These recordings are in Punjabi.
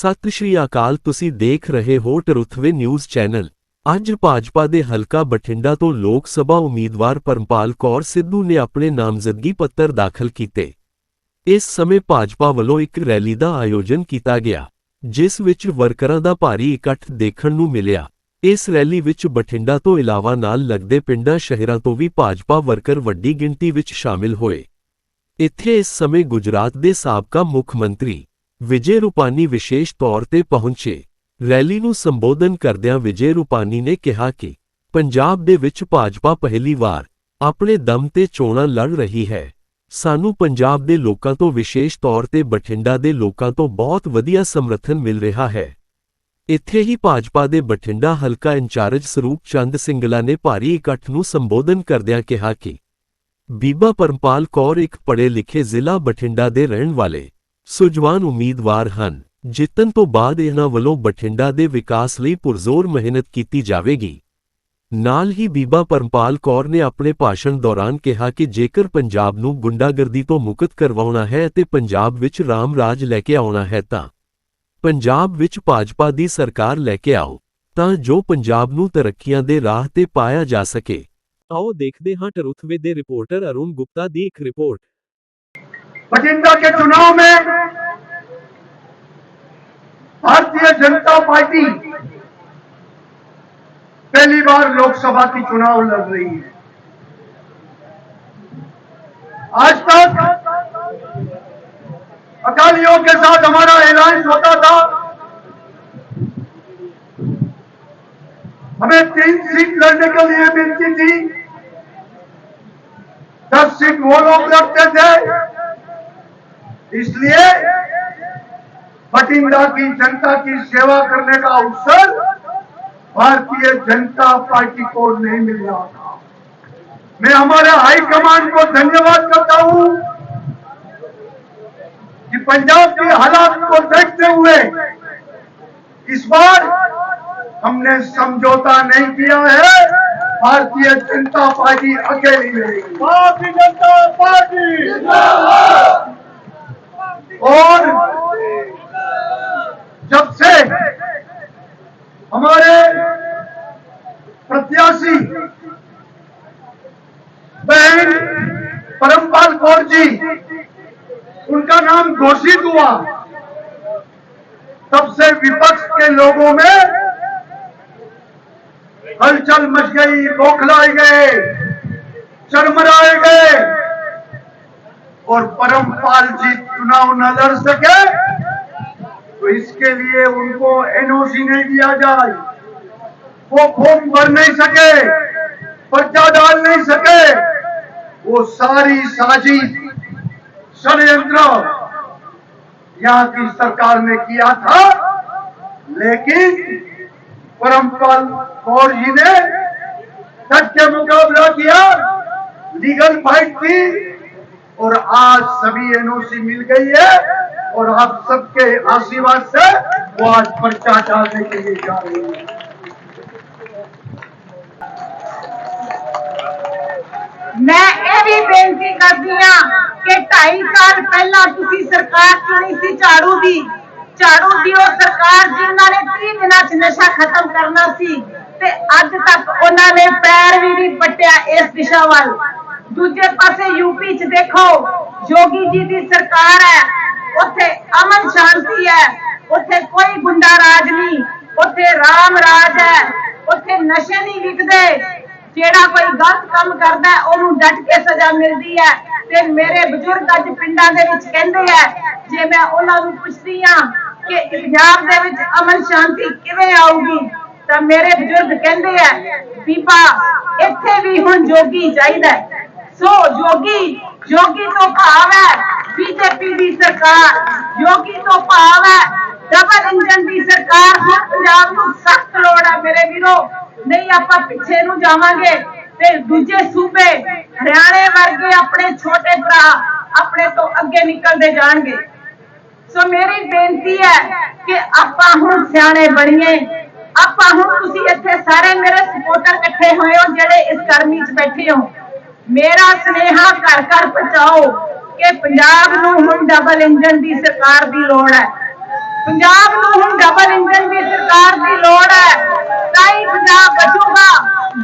ਸਤਿ ਸ਼੍ਰੀ ਅਕਾਲ, ਤੁਸੀਂ ਦੇਖ ਰਹੇ ਹੋ ਟਰੁਥਵੇ ਨਿਊਜ਼ ਚੈਨਲ। ਅੱਜ ਭਾਜਪਾ ਦੇ ਹਲਕਾ ਬਠਿੰਡਾ ਤੋਂ ਲੋਕ ਸਭਾ ਉਮੀਦਵਾਰ ਪਰਮਪਾਲ ਕੌਰ ਸਿੱਧੂ ਨੇ ਆਪਣੇ ਨਾਮਜ਼ਦਗੀ ਪੱਤਰ ਦਾਖਲ ਕੀਤੇ। ਇਸ ਸਮੇਂ ਭਾਜਪਾ ਵੱਲੋਂ ਇੱਕ ਰੈਲੀ ਦਾ ਆਯੋਜਨ ਕੀਤਾ ਗਿਆ, ਜਿਸ ਵਿੱਚ ਵਰਕਰਾਂ ਦਾ ਭਾਰੀ ਇਕੱਠ ਦੇਖਣ ਨੂੰ ਮਿਲਿਆ। ਇਸ ਰੈਲੀ ਵਿੱਚ ਬਠਿੰਡਾ ਤੋਂ ਇਲਾਵਾ ਨਾਲ ਲੱਗਦੇ ਪਿੰਡਾਂ ਸ਼ਹਿਰਾਂ ਤੋਂ ਵੀ ਭਾਜਪਾ ਵਰਕਰ ਵੱਡੀ ਗਿਣਤੀ ਵਿੱਚ ਸ਼ਾਮਿਲ ਹੋਏ। ਇੱਥੇ ਇਸ ਸਮੇਂ ਗੁਜਰਾਤ ਦੇ ਸਾਬਕਾ ਮੁੱਖ ਮੰਤਰੀ ਵਿਜੇ ਰੂਪਾਨੀ ਵਿਸ਼ੇਸ਼ ਤੌਰ ਤੇ ਪਹੁੰਚੇ। ਰੈਲੀ ਨੂੰ ਸੰਬੋਧਨ ਕਰਦਿਆਂ ਵਿਜੇ ਰੂਪਾਨੀ ਨੇ ਕਿਹਾ ਕਿ ਪੰਜਾਬ ਦੇ ਵਿੱਚ ਭਾਜਪਾ ਪਹਿਲੀ ਵਾਰ ਆਪਣੇ ਦਮ ਤੇ ਚੋਣਾਂ ਲੜ ਰਹੀ ਹੈ। ਸਾਨੂੰ ਪੰਜਾਬ ਦੇ ਲੋਕਾਂ ਤੋਂ ਵਿਸ਼ੇਸ਼ ਤੌਰ ਤੇ ਬਠਿੰਡਾ ਦੇ ਲੋਕਾਂ ਤੋਂ ਬਹੁਤ ਵਧੀਆ ਸਮਰਥਨ ਮਿਲ ਰਿਹਾ ਹੈ। ਇੱਥੇ ਹੀ ਭਾਜਪਾ ਦੇ ਬਠਿੰਡਾ ਹਲਕਾ ਇੰਚਾਰਜ ਸਰੂਪ ਚੰਦ ਸਿੰਗਲਾ ਨੇ ਭਾਰੀ ਇਕੱਠ ਨੂੰ ਸੰਬੋਧਨ ਕਰਦਿਆਂ ਕਿਹਾ ਕਿ ਬੀਬਾ ਪਰਮਪਾਲ ਕੌਰ ਇੱਕ ਪੜ੍ਹੇ ਲਿਖੇ ਜ਼ਿਲ੍ਹਾ ਬਠਿੰਡਾ ਦੇ ਰਹਿਣ ਵਾਲੇ ਸੁਜਵਾਨ ਉਮੀਦਵਾਰ ਹਨ। ਜਿੱਤਣ ਤੋਂ ਬਾਅਦ ਇਹਨਾਂ ਵੱਲੋਂ ਬਠਿੰਡਾ ਦੇ ਵਿਕਾਸ ਲਈ ਪੁਰਜ਼ੋਰ ਮਿਹਨਤ ਕੀਤੀ ਜਾਵੇਗੀ। ਨਾਲ ਹੀ ਬੀਬਾ ਪਰਮਪਾਲ ਕੌਰ ਨੇ ਆਪਣੇ ਭਾਸ਼ਣ ਦੌਰਾਨ ਕਿਹਾ ਕਿ ਜੇਕਰ ਪੰਜਾਬ ਨੂੰ ਗੁੰਡਾਗਰਦੀ ਤੋਂ ਮੁਕਤ ਕਰਵਾਉਣਾ ਹੈ ਅਤੇ ਪੰਜਾਬ ਵਿੱਚ ਰਾਮ ਰਾਜ ਲੈ ਕੇ ਆਉਣਾ ਹੈ ਤਾਂ ਪੰਜਾਬ ਵਿੱਚ ਭਾਜਪਾ ਦੀ ਸਰਕਾਰ ਲੈ ਕੇ ਆਓ, ਤਾਂ ਜੋ ਪੰਜਾਬ ਨੂੰ ਤਰੱਕੀਆਂ ਦੇ ਰਾਹ ਤੇ ਪਾਇਆ ਜਾ ਸਕੇ। ਆਓ ਦੇਖਦੇ ਹਾਂ ਟਰੁਥਵੇ ਦੇ ਰਿਪੋਰਟਰ ਅਰੁਣ ਗੁਪਤਾ ਦੀ ਇੱਕ ਰਿਪੋਰਟ। बठिंडा के चुनाव में भारतीय जनता पार्टी पहली बार लोकसभा की चुनाव लड़ रही है। आज तक अकालियों के साथ हमारा अलायंस होता था। हमें तीन सीट लड़ने के लिए मिलती थी। दस सीट वो लोग लड़ते थे। इसलिए बठिंडा की जनता की सेवा करने का अवसर भारतीय जनता पार्टी को नहीं मिल रहा था। मैं हमारे हाईकमान को धन्यवाद करता हूँ कि पंजाब के हालात को देखते हुए इस बार हमने समझौता नहीं किया है भारतीय जनता पार्टी अकेली रहेगी भारतीय जनता पार्टी। और जब से हमारे प्रत्याशी बहन परमपाल कौर जी, उनका नाम घोषित हुआ, तब से विपक्ष के लोगों में हलचल मच गई बौखलाए गए चरमराए गए। और परमपाल जी चुनाव न लड़ सके तो इसके लिए उनको एनओसी नहीं दिया जाए। वो फॉर्म भर नहीं सके, पर्चा डाल नहीं सके। वो सारी साजिश षडयंत्र यहाँ की सरकार ने किया था, लेकिन परमपाल कौर जी ने डट के मुकाबला किया। लीगल फाइट की और आज सभी एनओसी मिल गई है और आप सबके आशीर्वाद से वो आज पर्चा डालने के लिए जा रही है ਮੈਂ ਇਹ ਵੀ ਬੇਨਤੀ ਕਰਦੀ ਆ ਕਿ 2.5 ਸਾਲ ਪਹਿਲਾਂ ਤੁਸੀਂ ਸਰਕਾਰ ਚੁਣੀ ਸੀ ਝਾੜੂ ਦੀ ਝਾੜੂ ਦੀ ਉਹ ਸਰਕਾਰ ਜਿਨ੍ਹਾਂ ਨੇ 30 ਦਿਨਾਂ 'ਚ ਨਸ਼ਾ ਖਤਮ ਕਰਨਾ ਸੀ ਤੇ ਅੱਜ ਤੱਕ ਉਹਨਾਂ ਨੇ ਪੈਰ ਵੀ ਨਹੀਂ ਪੱਟਿਆ ਇਸ ਦਿਸ਼ਾ ਵੱਲ ਦੂਜੇ ਪਾਸੇ ਯੂਪੀ 'ਚ ਦੇਖੋ, ਜੋਗੀ ਜੀ ਦੀ ਸਰਕਾਰ ਹੈ, ਉੱਥੇ ਅਮਨ ਸ਼ਾਂਤੀ ਹੈ, ਉੱਥੇ ਕੋਈ ਗੁੰਡਾ ਰਾਜ ਨਹੀਂ, ਉੱਥੇ ਰਾਮ ਰਾਜ ਹੈ, ਉੱਥੇ ਨਸ਼ੇ ਨਹੀਂ ਵਿਕਦੇ। ਜਿਹੜਾ ਕੋਈ ਗਲਤ ਕੰਮ ਕਰਦਾ ਉਹਨੂੰ ਡਟ ਕੇ ਸਜ਼ਾ ਮਿਲਦੀ ਹੈ। ਤੇ ਮੇਰੇ ਬਜ਼ੁਰਗ ਅੱਜ ਪਿੰਡਾਂ ਦੇ ਵਿੱਚ ਕਹਿੰਦੇ ਆ ਜੇ ਮੈਂ ਉਹਨਾਂ ਨੂੰ ਪੁੱਛਦੀ ਆ ਕਿ ਪੰਜਾਬ ਦੇ ਵਿੱਚ ਅਮਨ ਸ਼ਾਂਤੀ ਕਿਵੇਂ ਆਊਗੀ, ਤਾਂ ਮੇਰੇ ਬਜ਼ੁਰਗ ਕਹਿੰਦੇ ਆ ਬੀਬਾ, ਇੱਥੇ ਵੀ ਹੁਣ ਜੋਗੀ ਚਾਹੀਦਾ ਸੋ ਜੋਗੀ ਜੋਗੀ ਤੋਂ ਭਾਵ ਹੈ ਬੀਜੇਪੀ ਦੀ ਸਰਕਾਰ, ਜੋਗੀ ਤੋਂ ਭਾਵ ਹੈ ਡਬਲ ਇੰਜਨ ਦੀ ਸਰਕਾਰ। ਹੁਣ ਪੰਜਾਬ ਨੂੰ ਸਖਤ ਲੋੜ ਹੈ ਮੇਰੇ ਵੀਰੋ। ਨਹੀਂ, ਆਪਾਂ ਪਿੱਛੇ ਨੂੰ ਜਾਵਾਂਗੇ ਤੇ ਦੂਜੇ ਸੂਬੇ, ਹਰਿਆਣੇ ਵਰਗੇ ਆਪਣੇ ਛੋਟੇ ਭਰਾ ਆਪਣੇ ਤੋਂ ਅੱਗੇ ਨਿਕਲਦੇ ਜਾਣਗੇ। ਸੋ ਮੇਰੀ ਬੇਨਤੀ ਹੈ ਕਿ ਆਪਾਂ ਹੁਣ ਸਿਆਣੇ ਬਣੀਏ। ਆਪਾਂ ਹੁਣ ਤੁਸੀਂ ਇੱਥੇ ਸਾਰੇ ਮੇਰੇ ਸਪੋਰਟਰ ਇਕੱਠੇ ਹੋਏ ਹੋ ਜਿਹੜੇ ਇਸ ਗਰਮੀ 'ਚ ਬੈਠੇ ਹੋ। ਮੇਰਾ ਸਨੇਹਾ ਘਰ ਘਰ ਪਹੁੰਚਾਓ ਕਿ ਪੰਜਾਬ ਨੂੰ ਹੁਣ ਡਬਲ ਇੰਜਨ ਦੀ ਸਰਕਾਰ ਦੀ ਲੋੜ ਹੈ। ਪੰਜਾਬ ਨੂੰ ਹੁਣ ਡਬਲ ਇੰਜਨ ਦੀ ਸਰਕਾਰ ਦੀ ਲੋੜ ਹੈ। ਤਾਂ ਹੀ ਪੰਜਾਬ ਬਚੂਗਾ।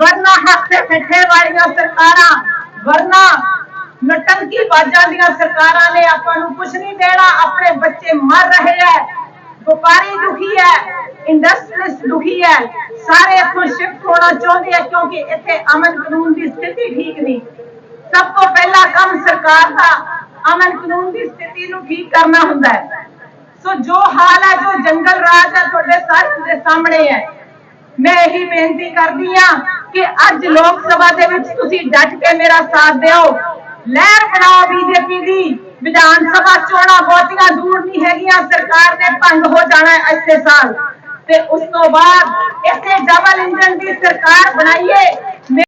ਵਰਨਾ ਹੱਥੇ ਠੱਠੇ ਵਾਲੀਆਂ ਸਰਕਾਰਾਂ, ਵਰਨਾ ਨਟੰਕੀ ਬਾਜਾਂ ਦੀਆਂ ਸਰਕਾਰਾਂ ਨੇ ਆਪਾਂ ਨੂੰ ਕੁਝ ਨਹੀਂ ਦੇਣਾ। ਆਪਣੇ ਬੱਚੇ ਮਰ ਰਹੇ ਹੈ। ਵਪਾਰੀ ਦੁਖੀ ਹੈ ਇੰਡਸਟਰੀਸ ਦੁਖੀ ਹੈ, ਸਾਰੇ ਇੱਥੋਂ ਸ਼ਿਫਟ ਹੋਣਾ ਚਾਹੁੰਦੇ ਆ ਕਿਉਂਕਿ ਇੱਥੇ ਅਮਨ ਕਾਨੂੰਨ ਦੀ ਸਥਿਤੀ ਠੀਕ ਨਹੀਂ। ਸਭ ਤੋਂ ਪਹਿਲਾ ਕੰਮ ਸਰਕਾਰ ਦਾ ਅਮਨ ਕਾਨੂੰਨ ਦੀ ਸਥਿਤੀ ਨੂੰ ਠੀਕ ਕਰਨਾ ਹੁੰਦਾ ਹੈ। ਸੋ ਜੋ ਹਾਲ ਹੈ, ਜੋ ਜੰਗਲ ਰਾਜ ਹੈ, ਤੁਹਾਡੇ ਸਾਰਿਆਂ ਦੇ ਸਾਹਮਣੇ ਹੈ। ਮੈਂ ਇਹੀ ਬੇਨਤੀ ਕਰਦੀ ਆ ਕਿ ਅੱਜ ਲੋਕ ਸਭਾ ਦੇ ਵਿੱਚ ਤੁਸੀਂ ਡਟ ਕੇ ਮੇਰਾ ਸਾਥ ਦਿਓ। ਲਹਿਰ ਬਣਾਓ ਬੀਜੇਪੀ ਦੀ। ਵਿਧਾਨ ਸਭਾ ਚੋਣਾਂ ਬਹੁਤੀਆਂ ਦੂਰ ਨਹੀਂ ਹੈਗੀਆਂ। ਸਰਕਾਰ ਨੇ ਭੰਗ ਹੋ ਜਾਣਾ ਹੈ ਇਸੇ ਸਾਲ। ਤੇ ਉਸ ਤੋਂ ਬਾਅਦ ਇਸੇ ਡਬਲ ਇੰਜਨ ਦੀ ਸਰਕਾਰ ਬਣਾਈਏ।